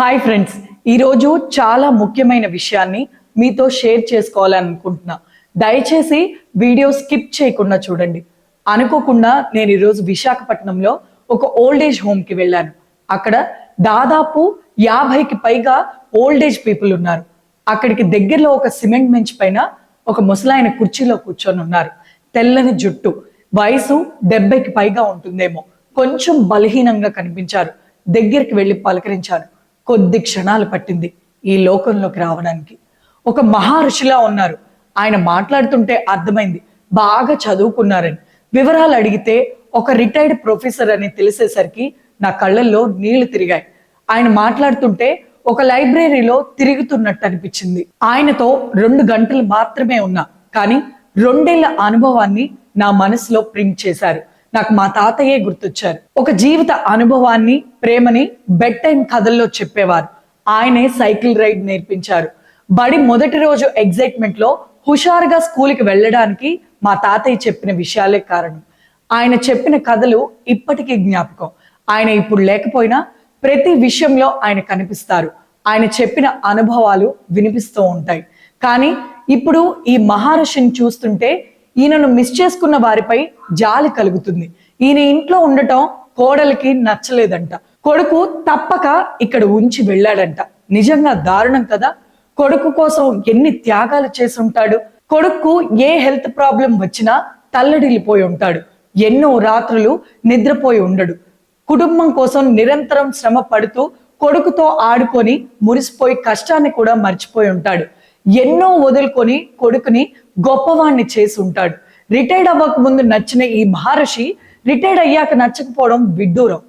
Hi friends ఈరోజు చాలా ముఖ్యమైన విషయాన్ని మీతో షేర్ చేసుకోవాలనుకుంటున్నా. దయచేసి వీడియో స్కిప్ చేయకుండా చూడండి. అనుకోకుండా నేను ఈరోజు విశాఖపట్నంలో ఒక ఓల్డ్ ఏజ్ హోమ్కి వెళ్ళాను. అక్కడ దాదాపు యాభైకి పైగా ఓల్డ్ ఏజ్ పీపుల్ ఉన్నారు. అక్కడికి దగ్గరలో ఒక సిమెంట్ బెంచ్ పైన ఒక ముసలాయన కుర్చీలో కూర్చొని ఉన్నారు. తెల్లని జుట్టు వయసు డెబ్బైకి పైగా ఉంటుందేమో. కొంచెం బలహీనంగా కనిపించారు. దగ్గరికి వెళ్ళి పలకరించారు. కొద్ది క్షణాలు పట్టింది ఈ లోకంలోకి రావడానికి. ఒక మహర్షిలా ఉన్నారు. ఆయన మాట్లాడుతుంటే అర్థమైంది. బాగా చదువుకున్నారని. వివరాలు అడిగితే ఒక రిటైర్డ్ ప్రొఫెసర్ అని తెలిసేసరికి నా కళ్ళల్లో నీళ్ళు తిరిగాయి. ఆయన మాట్లాడుతుంటే ఒక లైబ్రరీలో తిరుగుతున్నట్టు అనిపించింది. ఆయనతో రెండు గంటలు మాత్రమే ఉన్నా కానీ రెండేళ్ళ అనుభవాన్ని నా మనసులో ప్రింట్ చేశారు. నాకు మా తాతయ్యే గుర్తొచ్చారు. ఒక జీవిత అనుభవాన్ని ప్రేమని బెడ్ టైం కథల్లో చెప్పేవారు. ఆయనే సైకిల్ రైడ్ నేర్పించారు. బడి మొదటి రోజు ఎగ్జైట్మెంట్లో హుషారుగా స్కూల్కి వెళ్ళడానికి మా తాతయ్య చెప్పిన విషయాలే కారణం. ఆయన చెప్పిన కథలు ఇప్పటికీ జ్ఞాపకం. ఆయన ఇప్పుడు లేకపోయినా ప్రతి విషయంలో ఆయన కనిపిస్తారు. ఆయన చెప్పిన అనుభవాలు వినిపిస్తూ ఉంటాయి. కానీ ఇప్పుడు ఈ మహర్షిని చూస్తుంటే ఈయనను మిస్ చేసుకున్న వారిపై జాలి కలుగుతుంది. ఈయన ఇంట్లో ఉండటం కోడలికి నచ్చలేదంట. కొడుకు తప్పక ఇక్కడ ఉంచి వెళ్ళాడంట. నిజంగా దారుణం కదా. కొడుకు కోసం ఎన్ని త్యాగాలు చేసి ఉంటాడు కొడుకు ఏ హెల్త్ ప్రాబ్లం వచ్చినా తల్లడిల్లిపోయి ఉంటాడు. ఎన్నో రాత్రులు నిద్రపోయి ఉండడు. కుటుంబం కోసం నిరంతరం శ్రమ పడుతూ కొడుకుతో ఆడుకొని మురిసిపోయి కష్టాన్ని కూడా మర్చిపోయి ఉంటాడు. ఎన్నో వదులుకొని కొడుకుని గొప్పవాణ్ణి చేసి ఉంటాడు. రిటైర్డ్ అవ్వక ముందు నచ్చిన ఈ మహర్షి రిటైర్డ్ అయ్యాక నచ్చకపోవడం విడ్డూరం.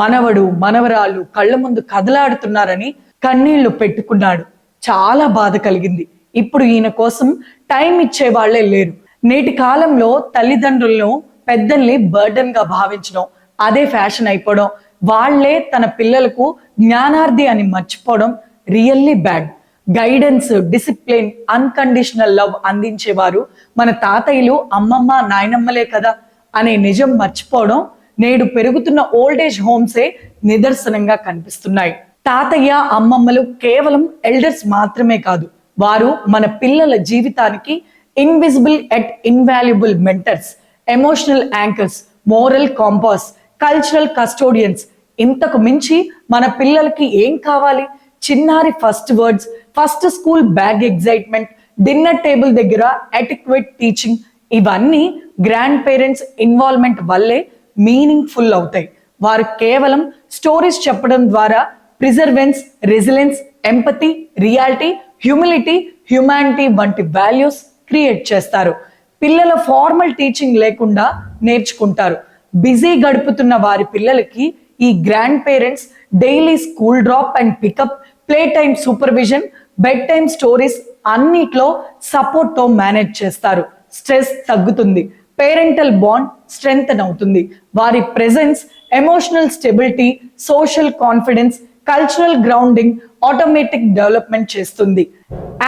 మనవడు మనవరాలు కళ్ళ ముందు కదలాడుతున్నారని కన్నీళ్ళు పెట్టుకున్నాడు. చాలా బాధ కలిగింది. ఇప్పుడు ఈయన కోసం టైం ఇచ్చే వాళ్ళే లేరు. నేటి కాలంలో తల్లిదండ్రులను పెద్దల్ని బర్డన్గా భావించడం అదే ఫ్యాషన్ అయిపోవడం వాళ్ళే తన పిల్లలకు జ్ఞానార్థి అని మర్చిపోవడం really bad. Guidance discipline unconditional love అందించేవారు మన తాతయ్యలు అమ్మమ్మ నాయనమ్మలే కదా అనే నిజం మర్చిపోవడం నేడు పెరుగుతున్న ఓల్డేజ్ హోమ్సే నిదర్శనంగా కనిపిస్తున్నాయి. తాతయ్య అమ్మమ్మలు కేవలం ఎల్డర్స్ మాత్రమే కాదు వారు మన పిల్లల జీవితానికి invisible yet invaluable mentors emotional anchors moral compass cultural custodians. ఇంతకు మించి మన పిల్లలకి ఏం కావాలి? చిన్నారి first words first school bag excitement dinner table దగ్గర అటిక్వేట్ టీచింగ్ ఇవన్నీ గ్రాండ్ పేరెంట్స్ ఇన్వాల్వ్మెంట్ వల్లే మీనింగ్ ఫుల్ అవుతాయి. వారు కేవలం స్టోరీస్ చెప్పడం ద్వారా perseverance resilience empathy reality humility humanity వంటి వాల్యూస్ క్రియేట్ చేస్తారు. పిల్లల ఫార్మల్ టీచింగ్ లేకుండా నేర్చుకుంటారు. బిజీ గడుపుతున్న వారి పిల్లలకి ఈ grandparents daily school drop and pickup play time supervision bed time stories అన్నిట్లో సపోర్ట్తో మేనేజ్ చేస్తారు. స్ట్రెస్ తగ్గుతుంది. పేరెంటల్ బాండ్ స్ట్రెంగ్తన్ అవుతుంది. వారి presence emotional stability social confidence cultural grounding automatic development చేస్తుంది.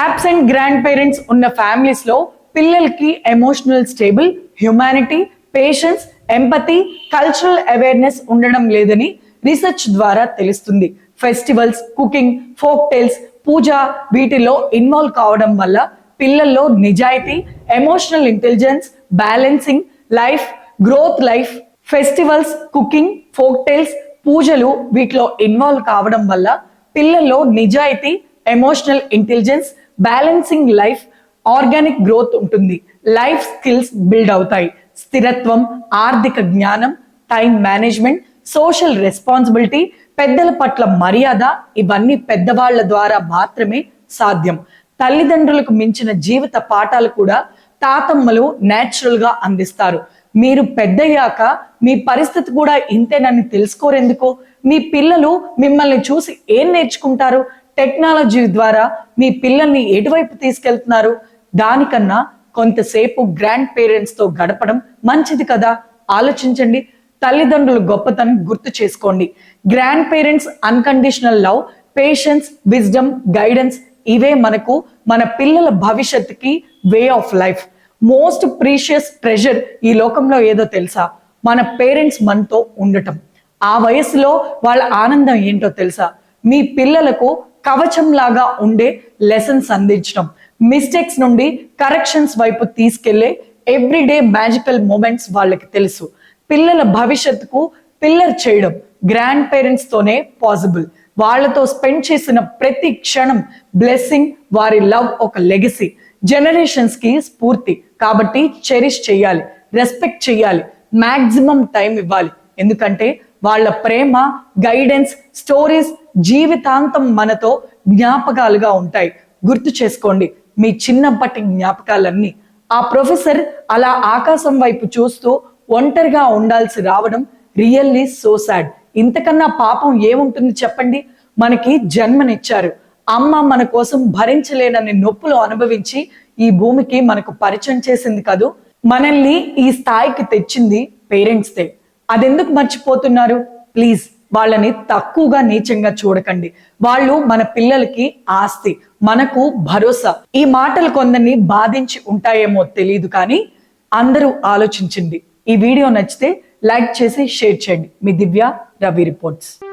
యాబ్సెంట్ గ్రాండ్ పేరెంట్స్ ఉన్న ఫ్యామిలీస్లో పిల్లలకి emotional stable humanity patience empathy cultural awareness ఉండడం లేదని రీసెర్చ్ ద్వారా తెలుస్తుంది. Festivals cooking folk tales puja వీటిలో ఇన్వాల్వ్ కావడం వల్ల పిల్లల్లో నిజాయితీ emotional intelligence balancing life growth life festivals cooking folk tales పూజలు వీటిలో ఇన్వాల్వ్ కావడం వల్ల పిల్లల్లో నిజాయితీ emotional intelligence balancing life organic growth ఉంటుంది. లైఫ్ స్కిల్స్ బిల్డ్ అవుతాయి. స్థిరత్వం ఆర్థిక జ్ఞానం టైం మేనేజ్మెంట్ సోషల్ రెస్పాన్సిబిలిటీ పెద్దల పట్ల మర్యాద ఇవన్నీ పెద్దవాళ్ళ ద్వారా మాత్రమే సాధ్యం. తల్లిదండ్రులకు మించిన జీవిత పాఠాలు కూడా తాతమ్మలు నేచురల్గా అందిస్తారు. మీరు పెద్దయ్యాక మీ పరిస్థితి కూడా ఇంతేనని తెలుసుకోరెందుకు? మీ పిల్లలు మిమ్మల్ని చూసి ఏం నేర్చుకుంటారు? టెక్నాలజీ ద్వారా మీ పిల్లల్ని ఎటువైపు తీసుకెళ్తున్నారు? దానికన్నా కొంతసేపు గ్రాండ్ పేరెంట్స్తో గడపడం మంచిది కదా? ఆలోచించండి. తల్లిదండ్రుల గొప్పతనం గుర్తు చేసుకోండి. Grandparents unconditional love patience wisdom guidance ఇవే మనకు మన పిల్లల భవిష్యత్తుకి way of life. Most precious treasure ఈ లోకంలో ఏదో తెలుసా? మన పేరెంట్స్ మనతో ఉండటం. ఆ వయసులో వాళ్ళ ఆనందం ఏంటో తెలుసా? మీ పిల్లలకు కవచం లాగా ఉండే లెసన్స్ అందించడం. మిస్టేక్స్ నుండి కరెక్షన్స్ వైపు తీసుకెళ్ళే ఎవ్రీడే మ్యాజికల్ మూమెంట్స్ వాళ్ళకి తెలుసు. పిల్లల భవిష్యత్తుకు పిల్లర్ చేయడం గ్రాండ్ పేరెంట్స్ తోనే పాసిబుల్. వాళ్ళతో స్పెండ్ చేసిన ప్రతి క్షణం బ్లెస్సింగ్ వారి లవ్ ఒక లెగసీ. జనరేషన్స్కి స్ఫూర్తి. కాబట్టి చెరిష్ చేయాలి రెస్పెక్ట్ చేయాలి మాక్సిమం టైం ఇవ్వాలి. ఎందుకంటే వాళ్ళ ప్రేమ గైడెన్స్ స్టోరీస్ జీవితాంతం మనతో జ్ఞాపకాలుగా ఉంటాయి. గుర్తు చేసుకోండి మీ చిన్నప్పటి జ్ఞాపకాలన్నీ. ఆ ప్రొఫెసర్ అలా ఆకాశం వైపు చూస్తూ ఒంటరిగా ఉండాల్సి రావడం రియల్లీ సో సాడ్. ఇంతకన్నా పాపం ఏముంటుంది చెప్పండి? మనకి జన్మనిచ్చారు. అమ్మ మన కోసం భరించలేనని నొప్పులు అనుభవించి ఈ భూమికి మనకు పరిచయం చేసింది కాదు? మనల్ని ఈ స్థాయికి తెచ్చింది పేరెంట్స్ దే. అదెందుకు మర్చిపోతున్నారు? ప్లీజ్ వాళ్ళని తక్కువగా నీచంగా చూడకండి. వాళ్ళు మన పిల్లలకి ఆస్తి మనకు భరోసా. ఈ మాటలు కొందరిని బాధించి ఉంటాయేమో తెలియదు కానీ అందరూ ఆలోచించండి. ఈ వీడియో నచ్చితే లైక్ చేసి షేర్ చేయండి. మీ దివ్య రవి రిపోర్ట్స్.